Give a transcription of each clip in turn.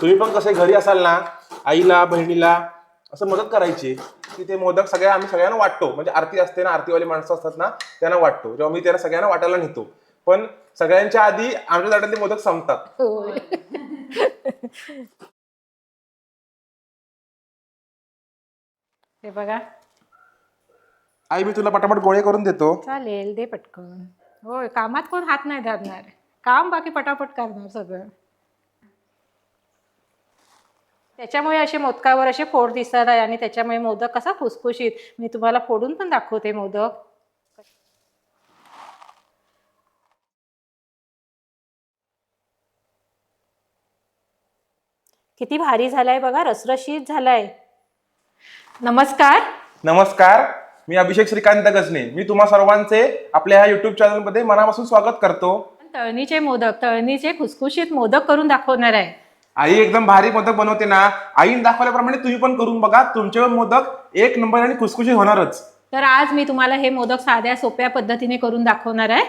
तुम्ही पण कसे घरी असाल ना आईला बहिणीला असं मदत करायची की ते मोदक सगळ्या आम्ही सगळ्यांना वाटतो. म्हणजे आरती असते ना आरतीवाली माणसं असतात ना त्यांना वाटतो. जेव्हा मी त्यांना सगळ्यांना वाटायला नेतो. पण सगळ्यांच्या आधी आमच्या ताटातले मोदक संपतात. हे बघा. आई मी तुला पटापट गोळे करून देतो. चालेल दे पटकन. होय कामात कोण हात नाही धरणार. काम बाकी पटापट करणार सगळं. त्याच्यामुळे असे मोदकावर असे फोड दिसतात आहे आणि त्याच्यामुळे मोदक कसा खुसखुशीत. मी तुम्हाला फोडून पण दाखवते मोदक. किती भारी झालाय बघा रसरशीत झालाय. नमस्कार. नमस्कार मी अभिषेक श्रीकांत गजने. मी तुम्हा सर्वांचे आपल्या ह्या युट्यूब चॅनलमध्ये मनापासून स्वागत करतो. तळणीचे मोदक तळणीचे खुसखुशीत मोदक करून दाखवणार आहे. आई एकदम भारी मोदक बनवते ना. आईने दाखवल्याप्रमाणे तुम्ही पण करून बघा. तुमचे मोदक एक नंबर आणि खुसखुशीत होणारच. तर आज मी तुम्हाला हे मोदक साध्या सोप्या पद्धतीने करून दाखवणार आहे.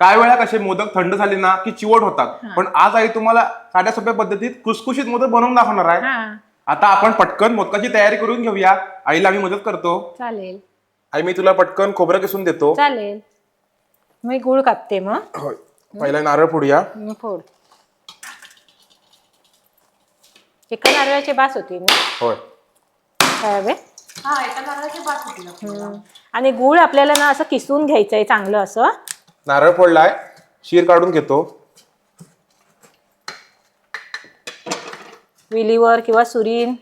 काय वेळा कसे मोदक थंड झाले ना की चिवट होतात. पण आज आई तुम्हाला साध्या सोप्या पद्धतीत खुसखुशीत मोदक बनवून दाखवणार आहे. आता आपण पटकन मोदकाची तयारी करून घेऊया. आईला आम्ही मदत करतो. चालेल. आई मी तुला पटकन खोबरं किसून देतो. चालेल. मी गुळ कापते मग. पहिला नारळ फोडूया. मी फोड. एका नारळाचे बास होती मी होय. काय हवे? हा एका नारळाचे बात होती ना आणि गुळ आपल्याला ना असं किसून घ्यायचं आहे चांगलं असं. नारळ फोडलाय. शीर काढून घेतो. विलीवर किंवा सुरीन.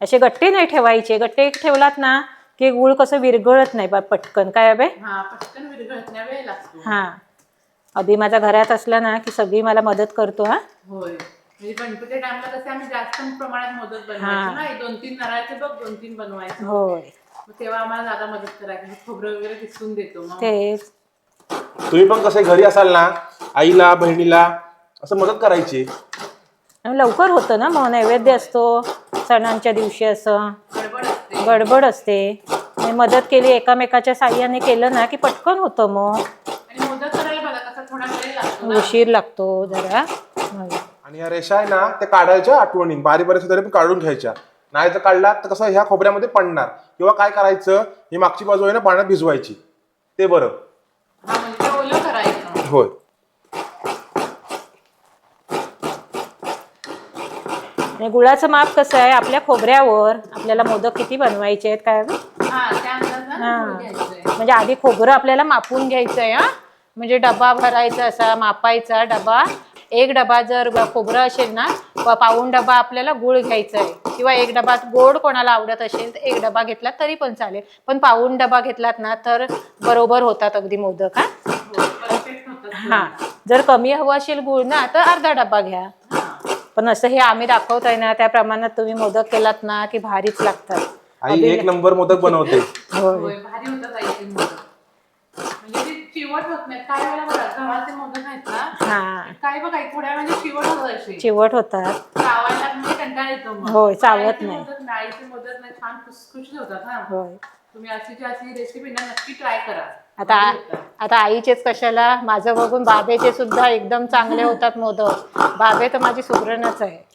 असे गट्टे नाही ठेवायचे. गट्टे ठेवलात ना की गुळ कसं विरघळत नाही बा पटकन. काय हवे? हा पटकन वेळ लागतो. हा. अभि माझ्या घरात असला ना की सगळी मला मदत करतो हा. होय. म्हणजे गणपती टाइमला कसे आम्ही जास्त प्रमाणात मोदक बनवायचो ना. दोन तीन नारळाचे बघ दोन तीन बनवायचो. होय. मग तेव्हा आम्हाला दादा मदत करायची खोबरं वगैरे किसून देतो मग. तेच. तुम्ही पण कसे घरी असाल ना आईला बहिणीला असं मदत करायची. आणि लवकर होतं ना मग नैवेद्य असतो सणांच्या दिवशी असं. गडबड असते. गडबड असते. आणि मदत केली एकामेकाच्या साह्याने केलं ना की पटकन होतं मग. आणि मोदक करायला बघा कसा थोडा वेळ लागतो ना. उशीर लागतो जरा. होय. आणि या रेषा आहे ना त्या काढायच्या आठवणी. बारी बारी तरी पण काढून घ्यायच्या. नाही तर काढला तर कसं ह्या खोबऱ्यामध्ये पडणार. किंवा काय करायचं? ही मागची बाजू आहे ना पाण्यात भिजवायची. ते बरं. हा म्हणजे ते ओलं करायचं. होय. आणि गुळाचं माप कसं आहे? आपल्या खोबऱ्यावर आपल्याला मोदक किती बनवायचे आहेत काय हा त्या हा. घ्यायचंय. म्हणजे आधी खोबरं आपल्याला मापून घ्यायचं आहे हा. म्हणजे डबा भरायचा असा मापायचा डबा. एक डबा जर खोबरं असेल ना प- पाऊण डबा आपल्याला गुळ घ्यायचा आहे किंवा एक डबा गोड कोणाला आवडत असेल तर एक डबा घेतला तरी पण चालेल. पण पाऊण डबा घेतलात ना तर बरोबर होतात अगदी मोदक हा? हा. जर कमी हवं असेल गुळ ना तर अर्धा डबा घ्या. पण असं हे आम्ही दाखवतोय ना त्या प्रमाणात तुम्ही मोदक केलात ना की भारीच लागतात. आई एक नंबर मोदक बनवते. होय होय भारी होतात आईचे मोदक म्हणजे ते चिवट होत वेळेला बघा गव्हाचे मोदक आहेत ना हा. काय बघा थोड्या वेळाने चिवट होत असे. चिवट होतात. चावायला म्हणजे कंटाळा येतो मग. होय, चावत नाही. मोदक नाही, आईचे मोदक नाही छान खुसखुशीत होतात हा. होय. तुम्ही अशीची अशी रेसिपी ना नक्की ट्राय करा. आता भारी होतात. आता आईचेच कशाला माझं बघून बाबेचे सुद्धा एकदम चांगले होतात मोदक. बाबे तर माझी सुगरणच आहे.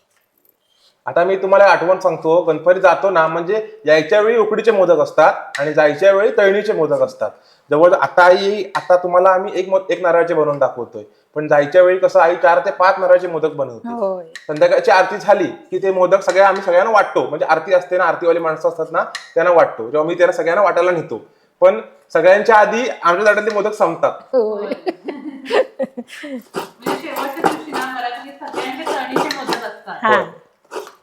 आता मी तुम्हाला आठवण सांगतो गणपती जातो ना म्हणजे यायच्या वेळी उकडीचे मोदक असतात आणि जायच्या वेळी तळणीचे मोदक असतात. जवळ आता आई आता तुम्हाला आम्ही एक मो- एक नारळाचे बनवून दाखवतोय. पण जायच्या वेळी कसं आई चार ते पाच नारळाचे मोदक बनवते. संध्याकाळची आरती झाली की ते मोदक सगळ्या आम्ही सगळ्यांना वाटतो. म्हणजे आरती असते ना आरतीवाली माणसं असतात ना त्यांना वाटतो. जेव्हा मी त्यांना सगळ्यांना वाटायला नेतो. पण सगळ्यांच्या आधी आमच्या ताटातले मोदक संपतात. म्हणजे सगळ्यांचे तळणीचे मोदक असतात हा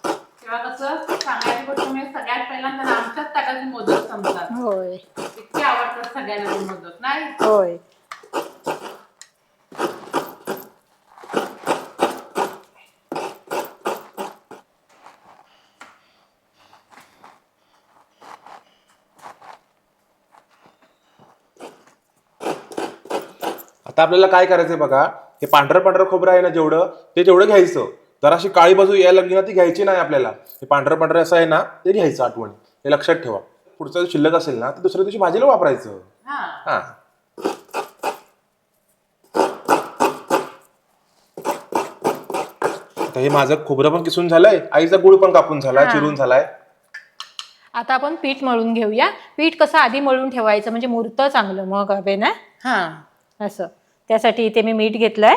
तेव्हा कसं सांगायची गोष्ट म्हणजे सगळ्यात पहिल्यांदा ना आमच्याच ताटाचे मोदक संपतात. होय. इतके आवडतात सगळ्यांना ते मोदक नाही? होय. आता आपल्याला काय करायचंय बघा हे पांढरं पांढरं खोबरं आहे ना जेवढं ते जेवढं घ्यायचं. जराशी काळी बाजू यायला लागली ना ती घ्यायची नाही आपल्याला. हे पांढरं पांढरं असं आहे ना ते घ्यायचं आठवण. हे लक्षात ठेवा. पुढचं जर शिल्लक असेल ना तर दुसऱ्या दिवशी भाजीला वापरायचं. हा. हा. आता हे माझं खोबरं पण किसून झालंय आईचा गुळ पण कापून झालाय चिरून झालाय. आता आपण पीठ मळून घेऊया. पीठ कसं आधी मळून ठेवायचं म्हणजे मुरतं चांगलं मग हवे ना? हा. असं. त्यासाठी इथे मी मीठ घेतलंय.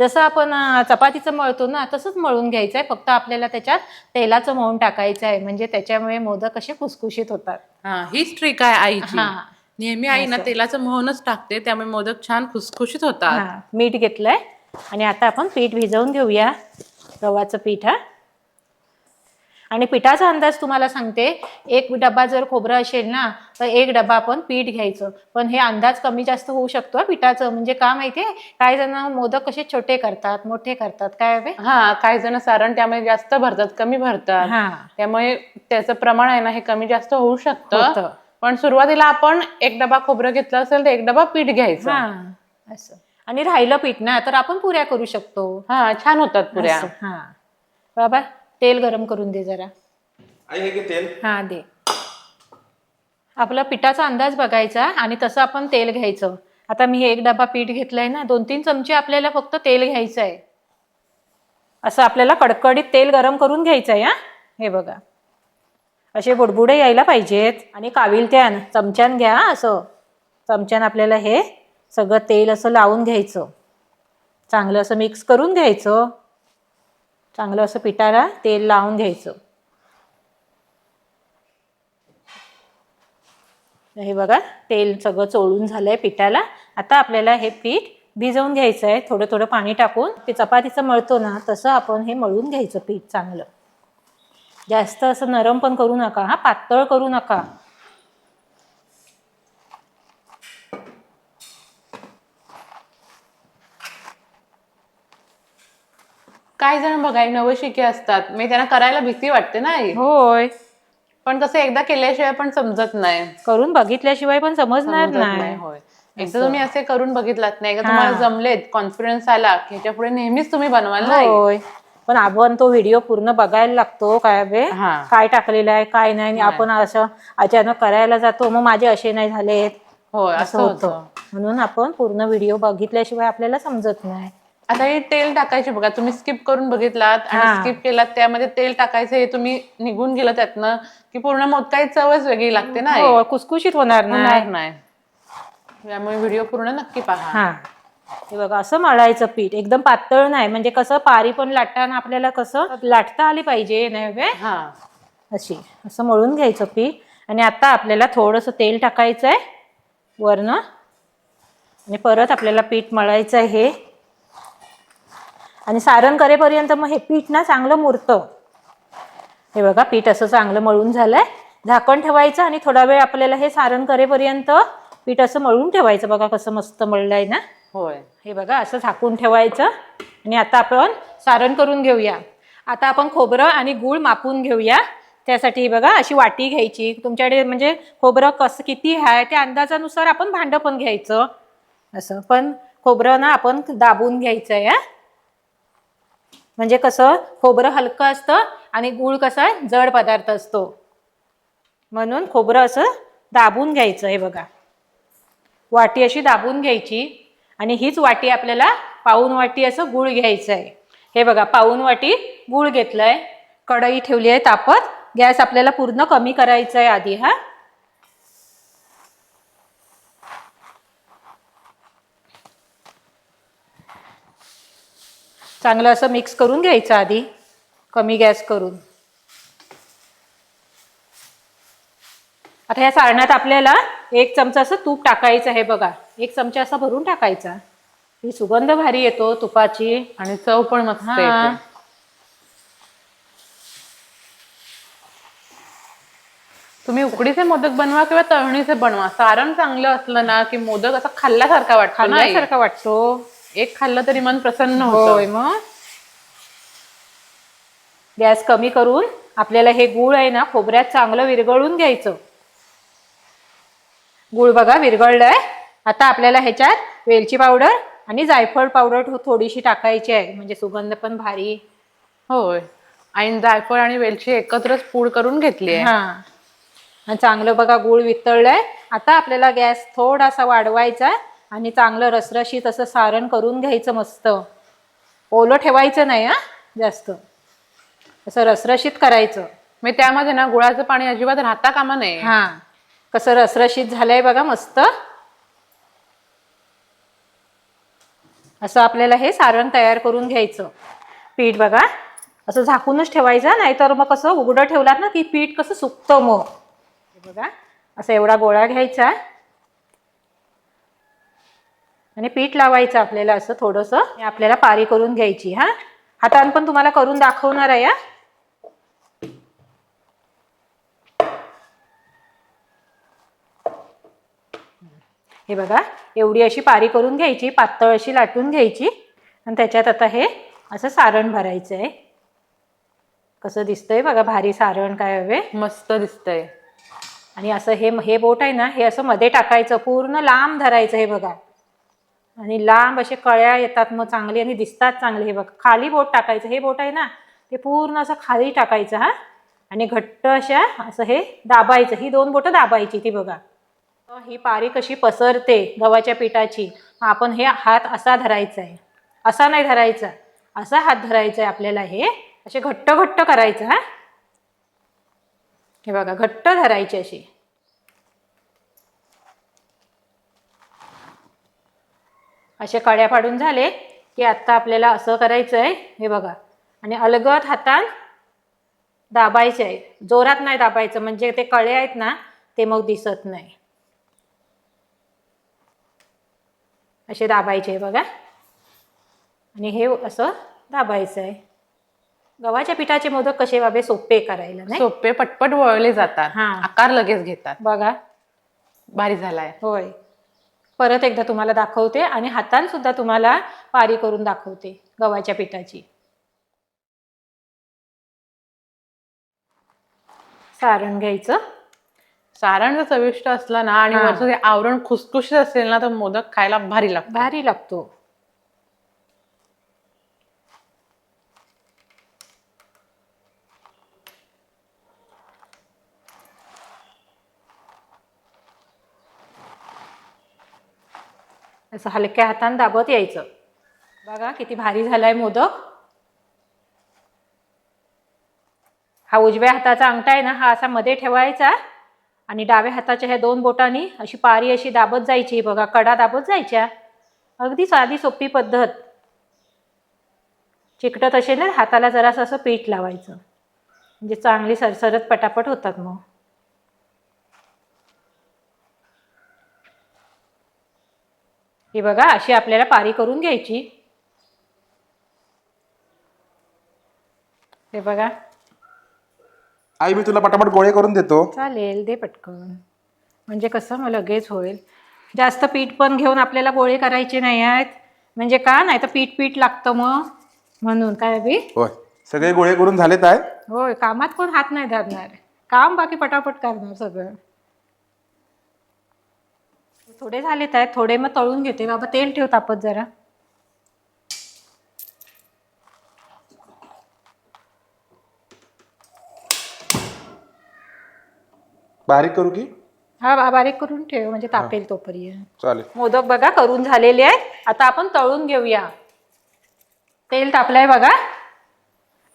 जसं आपण चपातीचं मळतो ना तसंच मळून घ्यायचं आहे फक्त आपल्याला त्याच्यात तेलाचं मळून टाकायचं आहे म्हणजे त्याच्यामुळे मोदक असे खुसखुशीत होतात. हा हीच ट्रिक आहे आईची. हा. नेहमी आई ना तेलाचं मोहनच टाकते. त्यामुळे मोदक छान खुसखुशीत होतात. हा मीठ घेतलंय. आणि आता आपण पीठ भिजवून घेऊया. गव्हाचं पीठ हा. आणि पिठाचा अंदाज तुम्हाला सांगते एक डबा जर खोबरं असेल ना तर एक डबा आपण पीठ घ्यायचं. पण हे अंदाज कमी जास्त होऊ शकतो पिठाचं. म्हणजे का माहितीये? काही जण मोदक कसे छोटे करतात मोठे करतात. काय हवे? हा काही जण सारण त्यामध्ये जास्त भरतात कमी भरतात. त्यामुळे त्याचं प्रमाण आहे ना हे कमी जास्त होऊ शकतं. पण सुरुवातीला आपण एक डबा खोबरं घेतलं असेल तर एक डबा पीठ घ्यायचं. हा असं. आणि राहिलं पीठ ना तर आपण पुऱ्या करू शकतो. हा छान होतात पुऱ्या. हा. बाबा तेल गरम करून दे जरा. आई हे घे तेल. हा दे. आपला पिठाचा अंदाज बघायचा आणि तसं आपण तेल घ्यायचं. आता मी हे एक डबा पीठ घेतलंय ना दोन तीन चमचे आपल्याला फक्त तेल घ्यायचं आहे असं आपल्याला कडकडीत तेल गरम करून घ्यायचं आहे हा? हे बघा. असे बुडबुडे यायला पाहिजेत. आणि काविलत्यान चमच्यान घ्या हा असं. चमच्यान आपल्याला हे सगळं तेल असं लावून घ्यायचं. चांगलं असं मिक्स करून घ्यायचं. चांगलं असं पिठाला तेल लावून घ्यायचं. हे बघा तेल सगळं चोळून झालंय पिठाला. आता आपल्याला हे पीठ भिजवून घ्यायचं आहे थोडं थोडं पाणी टाकून ते चपातीचं मळतो ना तसं आपण हे मळून घ्यायचं पीठ चांगलं. जास्त असं नरम पण करू नका हा पातळ करू नका. काही जण बघा नवशिके असतात. मी त्यांना करायला भीती वाटते ना आई. होय. पण तसं एकदा केल्याशिवाय पण समजत नाही. करून बघितल्याशिवाय पण समजणार समजत नाही. नाही होय. एकदा तुम्ही असे. करून बघितलात नाही एकदा तुम्हाला जमलेत कॉन्फिडन्स आला की ह्याच्या पुढे नेहमीच तुम्ही बनवाल ना आई? होय. पण आपण तो व्हिडिओ पूर्ण बघायला लागतो काय बे? हा. काय टाकलेलं आहे काय नाही आणि आपण असं अचानक करायला जातो मग माझे असे नाही झालेत. होय असं असं होतं. होतं. म्हणून आपण पूर्ण व्हिडिओ बघितल्याशिवाय आपल्याला समजत नाही. आता हे तेल टाकायचे बघा तुम्ही स्किप करून बघितलात आणि हा. स्किप केलात त्यामध्ये तेल टाकायचं हे तुम्ही निघून गेलं त्यातनं की पूर्ण मोदकाची चवच वेगळी लागते ना? हो कुसकुशीत होणार होणार नाही. नाही. त्यामुळे व्हिडिओ पूर्ण नक्की पहा. हा. हे बघा असं मळायचं पीठ. एकदम पातळ नाही. म्हणजे कसं पारी पण लाटताना आपल्याला कसं लाटता आली पाहिजे नाही? हा. अशी. असं मळून घ्यायचं पीठ. आणि आता आपल्याला थोडंसं तेल टाकायचं आहे वरनं. आणि परत आपल्याला पीठ मळायचं आहे हे. आणि सारण करेपर्यंत मग हे पीठ ना चांगलं मुरतं. हे बघा पीठ असं चांगलं मळून झालंय. झाकण ठेवायचं आणि थोडा वेळ आपल्याला हे सारण करेपर्यंत पीठ असं मळून ठेवायचं. बघा कसं मस्त मळलंय ना. होय. हे बघा असं झाकून ठेवायचं. आणि आता आपण सारण करून घेऊया. आता आपण खोबरं आणि गूळ मापून घेऊया. त्यासाठी हे बघा अशी वाटी घ्यायची. तुमच्याकडे म्हणजे खोबरं कसं किती आहे त्या अंदाजानुसार आपण भांडं पण घ्यायचं. असं. पण खोबरं ना आपण दाबून घ्यायचं आहे हा. म्हणजे कसं खोबरं हलकं असतं आणि गूळ कसा जड पदार्थ असतो. म्हणून खोबरं असं दाबून घ्यायचं हे बघा. वाटी अशी दाबून घ्यायची आणि हीच वाटी आपल्याला पाऊन वाटी असं गुळ घ्यायचं आहे हे बघा पाऊन वाटी गुळ आहे कढई ठेवली आहे तापत. गॅस आपल्याला पूर्ण कमी करायचा आहे आधी हा. चांगलं असं मिक्स करून घ्यायचं आधी. कमी गॅस करून. आता या सारणात आपल्याला एक चमचा असं तूप टाकायचं आहे बघा. एक चमचा असा भरून टाकायचा. ही सुगंध भारी येतो तुपाची आणि चव पण मस्त हा. येते. तुम्ही उकडीचे मोदक बनवा किंवा तळणीचे बनवा. सारण चांगलं असलं ना की मोदक असा खाल्ल्यासारखा वाटतो ना? खाल्ल्यासारखा वाटतो. एक खाल्लं तरी मन प्रसन्न होय होतं मग. गॅस कमी करून आपल्याला हे गूळ आहे ना खोबऱ्यात चांगलं विरघळून घ्यायचं. गूळ बघा विरघळलंय. आता आपल्याला ह्याच्यात वेलची पावडर आणि जायफळ पावडर थो- थोडीशी टाकायची आहे. म्हणजे सुगंध पण भारी. होय. आणि जायफळ आणि वेलची एकत्रच पूड करून घेतली आहे. हा. आणि चांगलं बघा गूळ वितळलंय. आता आपल्याला गॅस थोडासा वाढवायचा आणि चांगलं रसरशीत असं सारण करून घ्यायचं मस्त. ओलं ठेवायचं नाही हा? जास्त. असं रसरशीत करायचं. मी त्यामध्ये ना गुळाचं पाणी अजिबात राहता कामा नये. हा. कसं रसरशीत झालंय बघा मस्त. असं आपल्याला हे सारण तयार करून घ्यायचं. पीठ बघा. असं झाकूनच ठेवायचं नाहीतर मग कसं उघडं ठेवलात ना की पीठ कसं सुकतं मग. हे बघा. असं एवढा गोळा घ्यायचा. आणि पीठ लावायचं आपल्याला असं थोडंसं. आपल्याला पारी करून घ्यायची हा? हातानं पण तुम्हाला करून दाखवणार आहे हा? हे बघा एवढी अशी पारी करून घ्यायची पातळ अशी लाटून घ्यायची. आणि त्याच्यात आता हे असं सारण भरायचं आहे कसं दिसतंय बघा भारी सारण काय हवे. मस्त दिसतंय. आणि असं हे हे बोट आहे ना हे असं मध्ये टाकायचं पूर्ण लांब धरायचं हे बघा. आणि लांब असे कळ्या येतात मग चांगली आणि दिसतात चांगले. हे बघा खाली बोट टाकायचं. हे बोट आहे ना ते पूर्ण असं खाली टाकायचं हा. आणि घट्ट अशा असं हे दाबायचं. ही दोन बोटं दाबायची ती बघा. ही पारी कशी पसरते गव्हाच्या पिठाची आपण हे हात असा धरायचा आहे. असा नाही धरायचा. असा हात धरायचा आहे आपल्याला हे. असे घट्ट घट्ट करायचं हा. हे बघा घट्ट धरायची अशी. असे कड्या पाडून झाले की आत्ता आपल्याला असं करायचं आहे हे बघा. आणि अलगद हातान दाबायचे आहे जोरात नाही दाबायचं म्हणजे ते कळे आहेत ना ते मग दिसत नाही. असे दाबायचे आहे बघा. आणि हे असं दाबायचं आहे. गव्हाच्या पिठाचे मोदक कसे बाबे? सोपे करायला नाही? सोपे पटपट वळले जातात. हा. आकार लगेच घेतात. बघा. भारी झालाय. होय. परत एकदा तुम्हाला दाखवते आणि हातान सुद्धा तुम्हाला पारी करून दाखवते गव्हाच्या पिठाची. सारण घ्यायचं. सारण जर चविष्ट असलं ना आणि. वरचं ते आवरण खुसखुशीत असेल ना तर मोदक खायला भारी लागतो. भारी लागतो. असं हलक्या हातानं दाबत यायचं. बघा किती भारी झालाय मोदक. हा उजव्या हाताचा अंगठा आहे ना हा असा मध्ये ठेवायचा आणि डाव्या हाताच्या ह्या दोन बोटांनी अशी पारी अशी दाबत जायची. बघा कडा दाबत जायच्या. अगदी साधी सोपी पद्धत. चिकटत असेल ना हाताला जरासं असं पीठ लावायचं. म्हणजे चांगली सरसरत पटापट होतात मग. ही बघा अशी आपल्याला पारी करून घ्यायची. हे बघा. आई मी तुला पटापट गोळे करून देतो. चालेल दे पटकन. म्हणजे कसं मग लगेच होईल. जास्त पीठ पण घेऊन आपल्याला गोळे करायचे नाही आहेत. म्हणजे का नाही तर पीठ पीठ लागतं मग. म्हणून काय बी? होय. सगळे गोळे करून झालेत आहे? होय कामात कोण हात नाही धरणार. काम बाकी पटापट करणार सगळं. थोडे झालेत आहेत थोडे मग तळून घेते. बाबा तेल ठेव तापत जरा. बारीक करू की? हा बा- बारीक करून ठेव म्हणजे तापेल तोपर्यंत. चालेल. मोदक बघा करून झालेले आहेत. आता आपण तळून घेऊया. तेल तापलंय बघा.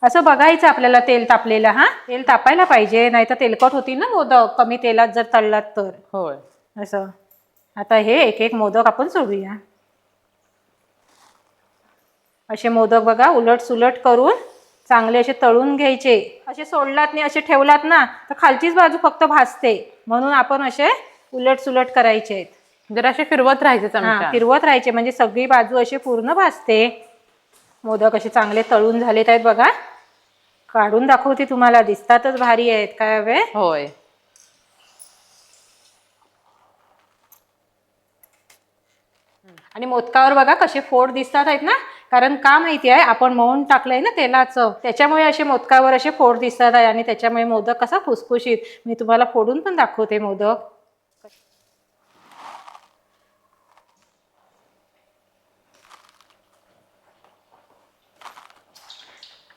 असं बघायचं आपल्याला तेल तापलेलं हा? तेल तापायला पाहिजे नाही तर तेलकट होतील ना मोदक कमी तेलात जर तळलात तर. होय. असं. आता हे एक एक मोदक आपण सोडूया. असे मोदक बघा उलट सुलट करून चांगले असे तळून घ्यायचे. असे सोडलात नाही असे ठेवलात ना तर खालचीच बाजू फक्त भाजते. म्हणून आपण असे उलट सुलट करायचे आहेत. जरा असे फिरवत राहायचे फिरवत राहायचे. म्हणजे सगळी बाजू अशी पूर्ण भाजते. मोदक असे चांगले तळून झालेत आहेत बघा. काढून दाखवते तुम्हाला दिसतातच भारी आहेत काय हवे? होय. आणि मोदकावर बघा कसे फोड दिसतात आहेत ना? कारण का माहिती आहे आपण मौन टाकलंय ना तेलाचं. त्याच्यामुळे असे मोदकावर असे फोड दिसतात आहे आणि त्याच्यामुळे मोदक कसा खुसखुशीत. मी तुम्हाला फोडून पण दाखवते मोदक.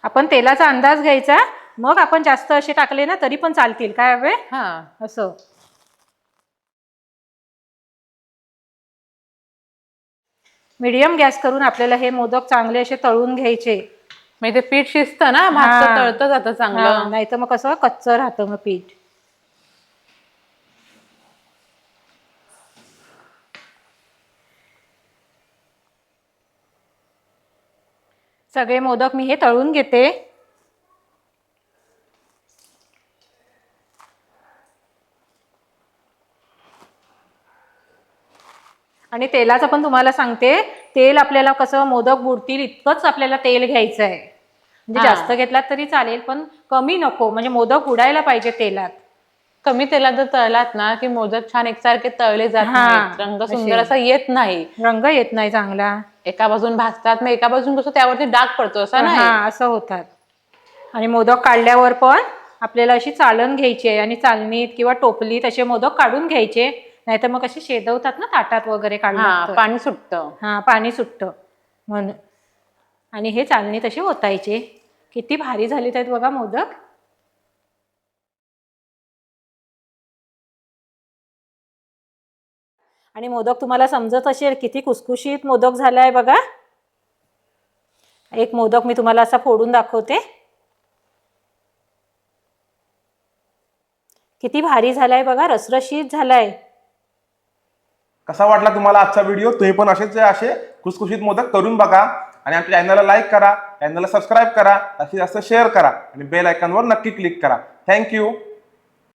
आपण तेलाचा अंदाज घ्यायचा. मग आपण जास्त असे टाकले ना तरी पण चालतील. काय हवे? हा. असं. मीडियम गॅस करून आपल्याला हे मोदक चांगले असे तळून घ्यायचे. म्हणजे ते पीठ शिजतं ना? हा. तळतं जातं चांगलं. नाही तर मग कसं कच्चं राहतं मग पीठ. सगळे मोदक मी हे तळून घेते. आणि तेलाचं पण तुम्हाला सांगते तेल आपल्याला कसं मोदक बुडतील इतकंच आपल्याला तेल घ्यायचं आहे म्हणजे. जास्त घेतलात तरी चालेल पण कमी नको. म्हणजे मोदक उडायला पाहिजे तेलात. कमी तेलात जर तळलात ना की मोदक छान एकसारखे तळले जात नाहीत. रंग सुंदर असे. येत नाही. रंग येत नाही चांगला. एका बाजून भाजतात मग एका बाजून कसं त्यावरती डाग पडतो असं नाही. हा असं होतात. आणि मोदक काढल्यावर पण आपल्याला अशी चालन घ्यायची आहे. आणि चालणीत किंवा टोपलीत असे मोदक काढून घ्यायचे. नाहीतर मग असे शेदवतात ना ताटात वगैरे काढून पाणी सुटतं. हा पाणी सुटतं. म्हणून. आणि हे चालणीत असे ओतायचे. किती भारी झालीत आहेत बघा मोदक. आणि मोदक तुम्हाला समजत असेल किती खुसखुशीत मोदक झालाय बघा. एक मोदक मी तुम्हाला असा फोडून दाखवते. किती भारी झालाय बघा रसरशीत झालाय. कसा वाटला तुम्हाला आजचा व्हिडिओ तुम्ही पण असेच असे खुसखुशीत मोदक करून बघा आणि आमच्या चॅनलला लाईक करा चॅनलला सबस्क्राईब करा जास्तीत जास्त शेअर करा आणि बेल आयकॉनवर नक्की क्लिक करा. थँक्यू